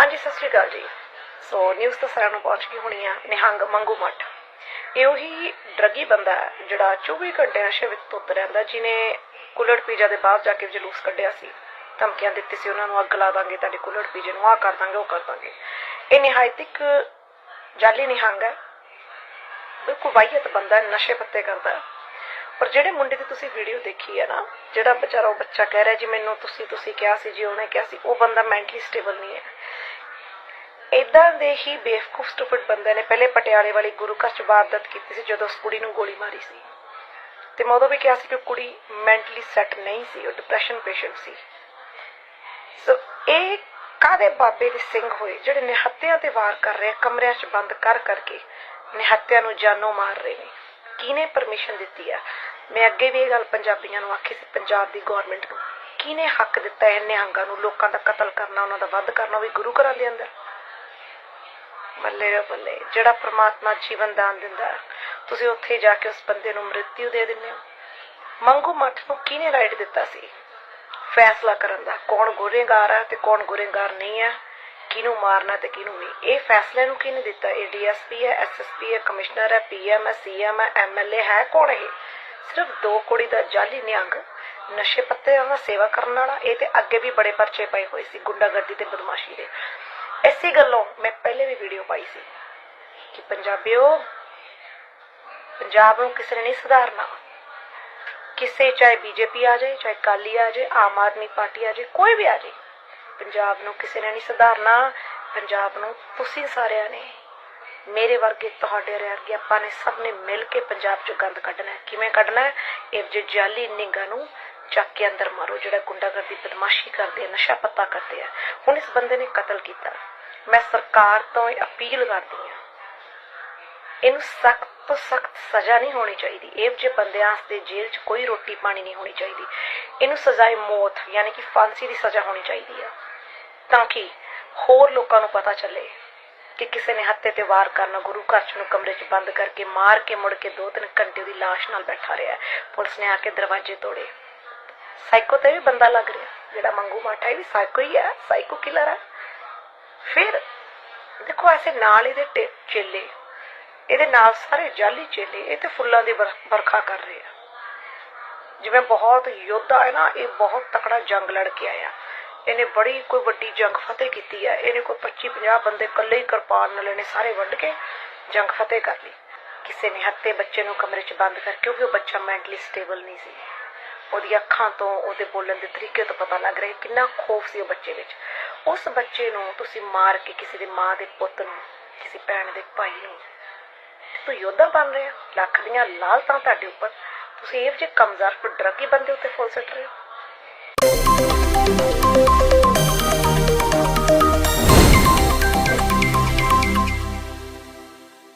ਹਾਂਜੀ, ਸਤਿ ਸ਼੍ਰੀ ਅਕਾਲ ਜੀ। ਸੋ ਨਿਊਜ਼ ਤਾਂ ਸਾਰਿਆਂ ਨੂੰ ਪਹੁੰਚ ਗਈ ਹੋਣੀ ਆ, ਨਿਹੰਗ ਮੰਗੂ ਮੱਠ। ਇਹ ਉਹੀ ਡਰਗੀ ਬੰਦਾ ਹੈ, ਜਿਹੜਾ 24 ਘੰਟੇ ਨਸ਼ੇ ਵਿੱਚ ਧੁੱਤ ਰਹਿੰਦਾ ਜਿਨੇ ਕੁਲੜ ਪੀਜਾ ਦੇ ਬਾਹਰ ਜਾ ਕੇ ਜਲੂਸ ਕੱਢਿਆ ਸੀ। ਧਮਕੀਆਂ ਦਿੱਤੀ ਸੀ ਉਹਨਾਂ ਨੂੰ, ਅੱਗ ਲਾ ਦਾਂਗੇ, ਤੁਹਾਡੇ ਕੁਲੜ ਪੀਜੇ ਨੂੰ ਆ ਕਰ ਦਾਂਗੇ, ਉਹ ਕਰ ਦਾਂਗੇ। ਇਹ ਨਿਹਾਇਤਿਕ ਜਾਲੀ ਨਿਹੰਗ ਹੈ। ਬਿਲਕੁਲ ਵਾਹੀਅਤ ਬੰਦਾ ਨਸ਼ੇ ਪੱਤੇ ਕਰਦਾ ਹੈ। ਪਰ ਜਿਹੜੇ ਮੁੰਡੇ ਦੀ ਤੁਸੀਂ ਵੀਡੀਓ ਦੇਖੀ ਹੈ ਨਾ, ਜਿਹੜਾ ਵਿਚਾਰਾ ਉਹ ਬੱਚਾ ਕਹਿ ਰਿਹਾ ਜੀ, ਮੈਨੂੰ ਤੁਸੀਂ ਤੁਸੀਂ ਕਿਹਾ ਸੀ ਜੀ, ਉਹਨੇ ਕਿਹਾ ਸੀ, ਉਹ ਬੰਦਾ ਮੈਂਟਲੀ ਸਟੇਬਲ ਨਹੀਂ ਹੈ। ਇਦਾਂ ਦੇ ਹੀ ਬੇਵਕੂਫ ਸਟੂਪਿਡ ਬੰਦੇ ਨੇ ਪਹਿਲੇ ਪਟਿਆਲੇ ਵਾਲੀ ਗੁਰੂ ਘਰ ਚ ਵਾਰਦਾਤ ਕੀਤੀ ਸੀ ਜਦੋਂ ਉਸ ਕੁੜੀ ਨੂੰ ਗੋਲੀ ਮਾਰੀ ਸੀ। ਤੇ ਮੈਂ ਉਦੋਂ ਵੀ ਕਿਹਾ ਸੀ ਕਿ ਉਹ ਕੁੜੀ ਮੈਂਟਲੀ ਸੈੱਟ ਨਹੀਂ ਸੀ, ਉਹ ਡਿਪਰੈਸ਼ਨ ਪੇਸ਼ੈਂਟ ਸੀ। ਸੋ ਇਹ ਕਾਦੇ ਬਾਬੇ ਦੇ ਸਿੰਘ ਹੋਏ, ਜਿਹੜੇ ਨਿਹੱਤਿਆਂ ਤੇ ਵਾਰ ਕਰ ਰਹੇ ਕਮਰਿਆਂ 'ਚ ਬੰਦ ਕਰ ਕਰਕੇ ਨਿਹੱਤਿਆਂ ਨੂੰ ਜਾਨੋਂ ਮਾਰ ਰਹੇ ਨੇ। ਕਿਹਨੇ ਪਰਮਿਸ਼ਨ ਦਿੱਤੀ ਆ? ਮੈਂ ਅੱਗੇ ਵੀ ਇਹ ਗੱਲ ਪੰਜਾਬੀਆਂ ਨੂੰ ਆਖੀ ਸੀ, ਪੰਜਾਬ ਦੀ ਗਵਰਨਮੈਂਟ ਨੂੰ। ਕਿਹਨੇ ਹੱਕ ਦਿੱਤਾ ਹੈ ਨਿਹੰਗਾਂ ਨੂੰ, ਲੋਕਾਂ ਦਾ ਕਤਲ ਕਰਨਾ, ਉਹਨਾਂ ਦਾ ਵੱਧ ਕਰਨਾ ਵੀ ਗੁਰੂ ਘਰਾਂ ਦੇ ਅੰਦਰ? ਬੱਲੇ ਰੇ ਬੱਲੇ ਜਿਹੜਾ ਪ੍ਰਮਾਤਮਾ ਜੀਵਨ ਦਾਨ ਦਿੰਦਾ ਹੈ, ਤੁਸੀਂ ਉੱਥੇ ਜਾ ਕੇ ਉਸ ਬੰਦੇ ਨੂੰ ਮ੍ਰਿਤਿੂ ਦੇ ਦਿੰਦੇ ਹੋ। ਮੰਗੂ ਮੱਠ ਨੂੰ ਕਿਹਨੇ ਰਾਈਟ ਦਿੱਤਾ ਸੀ? ਫੈਸਲਾ ਕਰਨ ਦਾ। ਕੌਣ ਗੁਨੇਗਾਰ ਹੈ ਤੇ ਕੌਣ ਗੁਨੇਗਾਰ ਨਹੀਂ ਹੈ। ਕਿਹਨੂੰ ਮਾਰਨਾ ਤੇ ਕਿਹਨੂੰ ਨਹੀਂ। ਇਹ ਫੈਸਲੇ ਨੂੰ ਕਿਹਨੇ ਦਿੱਤਾ? ਇਹ ਡੀਐਸਪੀ ਹੈ ਐਸਐਸਪੀ ਹੈ ਕਮਿਸ਼ਨਰ ਹੈ ਪੀਐਮ ਹੈ ਸੀਐਮ ਹੈ ਐਮਐਲਏ ਹੈ ਕੌਣ ਇਹ? ਸਿਰਫ ਦੋ ਕੁੜੀ ਦਾ ਜਾਲੀ ਨਿਹੰਗ ਨਸ਼ੇ ਪੱਤੇ ਦਾ ਸੇਵਾ ਕਰਨ ਵਾਲਾ ਇਹ ਤੇ ਅੱਗੇ ਵੀ ਬੜੇ ਪਰਚੇ ਪਏ ਹੋਏ ਸੀ ਗੁੰਡਾਗਰਦੀ ਤੇ ਬਦਮਾਸ਼ੀ ਦੇ। ਐਸੀ ਗੱਲੋਂ ਮੈਂ ਪਹਿਲੇ ਵੀ ਵੀਡੀਓ ਪਾਈ ਸੀ ਕਿ ਪੰਜਾਬੀਓ, ਪੰਜਾਬ ਨੂੰ ਕਿਸੇ ਨੇ ਨਹੀਂ ਸੁਧਾਰਨਾ। ਕਿਸੇ ਚਾਹੇ ਬੀਜੇਪੀ ਆ ਜਾਏ, ਚਾਹੇ ਕਾਲੀ ਆ ਜਾਏ, ਆਮ ਆਦਮੀ ਪਾਰਟੀ ਆ ਜਾਏ, ਕੋਈ ਵੀ ਆ ਜਾਏ, ਪੰਜਾਬ ਨੂੰ ਕਿਸੇ ਨੇ ਨਹੀਂ ਸੁਧਾਰਨਾ। ਪੰਜਾਬ ਨੂੰ ਤੁਸੀਂ ਸਾਰਿਆਂ ਨੇ, ਮੇਰੇ ਵਰਗੇ ਤੁਹਾਡੇ ਵਰਗੇ ਆਪਾਂ ਨੇ ਸਭ ਨੇ ਮਿਲ ਕੇ ਪੰਜਾਬ 'ਚ ਗੰਦ ਕੱਢਣਾ ਹੈ। ਕਿਵੇਂ ਕੱਢਣਾ ਹੈ? ਇਹ ਜੇ ਜਾਲੀ ਨਿੰਗਾ ਨੂੰ ਚੱਕ ਕੇ ਅੰਦਰ ਮਾਰੋ, ਜਿਹੜਾ ਗੁੰਡਾਗਰਦੀ ਬਦਮਾਸ਼ੀ ਕਰਦੇ ਆ, ਨਸ਼ਾ ਪੱਤਾ ਕਰਦੇ ਆ। ਹੁਣ ਇਸ ਬੰਦੇ ਨੇ ਕਤਲ ਕੀਤਾ। ਮੈਂ ਸਰਕਾਰ ਤੋਂ ਇਹ ਅਪੀਲ ਕਰਦੀ ਹਾਂ। ਇਹਨੂੰ ਸਖਤ ਤੋਂ ਸਖਤ ਸਜ਼ਾ ਨਹੀਂ ਹੋਣੀ ਚਾਹੀਦੀ। ਇਹ ਜੇ ਬੰਦਿਆਂ ਵਾਸਤੇ ਜੇਲ੍ਹ 'ਚ ਕੋਈ ਰੋਟੀ ਪਾਣੀ ਨਹੀਂ ਹੋਣੀ ਚਾਹੀਦੀ। ਇਹਨੂੰ ਸਜ਼ਾਏ ਮੌਤ, ਯਾਨੀ ਕਿ ਫਾਂਸੀ ਦੀ ਸਜ਼ਾ ਹੋਣੀ ਚਾਹੀਦੀ ਆ। ਤਾਂ ਕਿ ਹੋਰ ਲੋਕਾਂ ਨੂੰ ਪਤਾ ਚੱਲੇ ਕਿ ਕਿਸੇ ਨੇ ਹੱਤੇ ਤੇ ਵਾਰ ਕਰਨਾ, ਗੁਰੂ ਘਰ ਚ ਨੂੰ ਕਮਰੇ 'ਚ ਬੰਦ ਕਰਕੇ ਮਾਰ ਕੇ ਮੁੜ ਕੇ ਦੋ ਤਿੰਨ ਘੰਟੇ ਦੀ ਲਾਸ਼ ਨਾਲ ਬੈਠਾ ਰਿਹਾ ਪੁਲਿਸ ਨੇ ਆ ਕੇ ਦਰਵਾਜ਼ੇ ਤੋੜੇ। ਸਾਈਕੋ ਤੇ ਵੀ ਬੰਦਾ ਲੱਗ ਰਿਹਾ। ਜਿਹੜਾ ਮੰਗੂ ਮਾਠਾ ਵੀ ਸਾਈਕੋ ਹੀ ਹੈ। ਸਾਈਕੋ ਕਿਲਰ ਹੈ। ਦੇਖੋ ਨਾਲ ਇਹਦੇ ਚੇਲੇ। ਇਹਦੇ ਨਾਲ ਸਾਰੇ ਜਾਲੀ ਚੇਲੇ, ਇਹ ਤੇ ਫੁੱਲਾਂ ਦੀ ਵਰ- ਵਰਖਾ ਕਰ ਰਹੇ ਆ। ਜਿਵੇਂ ਬਹੁਤ ਯੋਧਾ ਹੈ ਨਾ, ਇਹ ਬਹੁਤ ਤਕੜਾ ਜੰਗ ਲੜ ਕੇ ਆਇਆ। ਇਹਨੇ ਬੜੀ ਕੋਈ ਵੱਡੀ ਜੰਗ ਫਤਿਹ ਕੀਤੀ ਹੈ ਇਹਨੇ ਕੋਈ 25 50 ਬੰਦੇ ਇਕੱਲੇ ਹੀ ਕਿਰਪਾਨ ਨਾਲ ਇਹਨੇ ਸਾਰੇ ਵੱਢ ਕੇ ਜੰਗ ਫਤਿਹ ਕਰ ਲਈ। ਕਿਸੇ ਨੇ ਹੱਤੇ ਬੱਚੇ ਨੂੰ ਕਮਰੇ 'ਚ ਬੰਦ ਕਰਕੇ, ਕਿਉਂਕਿ ਉਹ ਬੱਚਾ ਮੈਂਟਲੀ ਸਟੇਬਲ ਨਹੀਂ ਸੀ। ਉਹਦੀ ਅੱਖਾਂ ਤੋਂ ਉਹਦੇ ਬੋਲਣ ਦੇ ਤਰੀਕੇ ਤੋਂ ਪਤਾ ਲੱਗ ਰਿਹਾ ਕਿੰਨਾ ਖੋਫ ਸੀ ਉਹ ਬੱਚੇ ਵਿੱਚ। ਉਸ ਬੱਚੇ ਨੂੰ ਤੁਸੀਂ ਮਾਰ ਕੇ ਕਿਸੇ ਦੀ ਮਾਂ ਦੇ ਪੁੱਤ ਨੂੰ, ਕਿਸੇ ਭੈਣ ਦੇ ਭਾਈ ਨੂੰ ਤੂੰ ਯੋਧਾ ਬਣ ਰਿਹਾ ਲੱਖ ਦੀਆਂ ਲਾਲਤਾਂ ਤੁਹਾਡੇ ਉੱਪਰ। ਤੁਸੀਂ ਇਹ ਜਿਹੇ ਕਮਜ਼ੋਰ, ਡਰਗੀ ਬੰਦੇ ਉੱਤੇ ਫੁੱਲ ਸੱਟ ਰਹੇ ਹੋ।